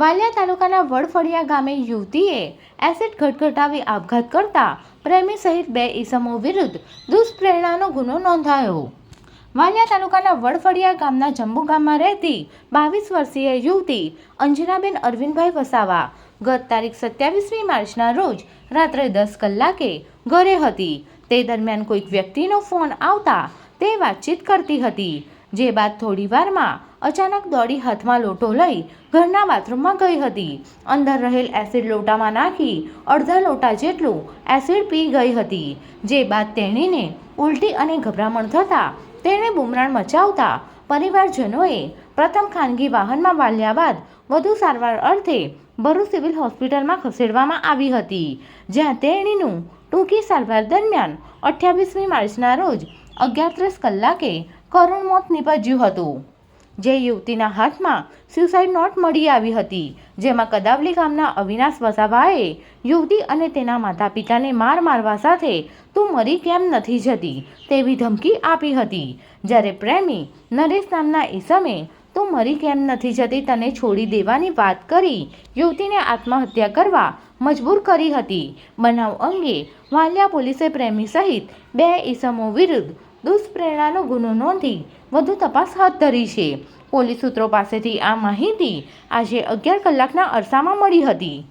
વાલિયા તાલુકાના વડફળિયા ગામે યુવતીએ એસિડ ઘટઘટાવી આપઘાત કરતા પ્રેમી સહિત બે ઈસમો વિરુદ્ધ દુષ્પ્રેરણાનો ગુનો નોંધાયો. વાલિયા તાલુકાના વડફળિયા ગામના જંબુ ગામમાં રહેતી બાવીસ વર્ષીય યુવતી અંજનાબેન અરવિંદભાઈ વસાવા ગત તારીખ સત્યાવીસમી માર્ચના રોજ રાત્રે દસ કલાકે ઘરે હતી. તે દરમિયાન કોઈક વ્યક્તિનો ફોન આવતા તે વાતચીત કરતી હતી. જે બાદ થોડી વારમાં અચાનક દોડી હાથમાં લોટો લઈ ઘરના બાથરૂમમાં ગઈ હતી. અંદર રહેલ એસિડ લોટામાં નાખી અડધા લોટા જેટલું એસિડ પી ગઈ હતી. જે બાદ તેણીને ઉલટી અને ગભરામણ થતાં તેણે બુમરાણ મચાવતા પરિવારજનોએ પ્રથમ ખાનગી વાહનમાં વાલ્યા બાદ વધુ સારવાર અર્થે ભરૂચ સિવિલ હોસ્પિટલમાં ખસેડવામાં આવી હતી, જ્યાં તેણીનું ટૂંકી સારવાર દરમિયાન અઠ્યાવીસમી માર્ચના રોજ અગિયાર ત્રીસ કલાકે કરુણ મોત નીપજ્યું હતું. જે યુવતીના હાથમાં સ્યુસાઇડ નોટ મળી આવી હતી, જેમાં કદાવલી ગામના અવિનાશ વસાવાએ યુવતી અને તેના માતા પિતાને માર મારવા સાથે તું મરી કેમ નથી જતી? તેવી ધમકી આપી હતી. જ્યારે પ્રેમી નરેશ નામના ઈસમે તું મરી કેમ નથી જતી? તને છોડી દેવાની વાત કરી. યુવતીને આત્મહત્યા કરવા મજબૂર કરી હતી. બનાવ અંગે વાલિયા પોલીસે પ્રેમી સહિત બે ઈસમો વિરુદ્ધ દુષ્પ્રેરણાનો ગુનો નોંધી વધુ તપાસ હાથ ધરી છે. પોલીસ સૂત્રો પાસેથી આ માહિતી આજે અગિયાર કલાકના અરસામાં મળી હતી.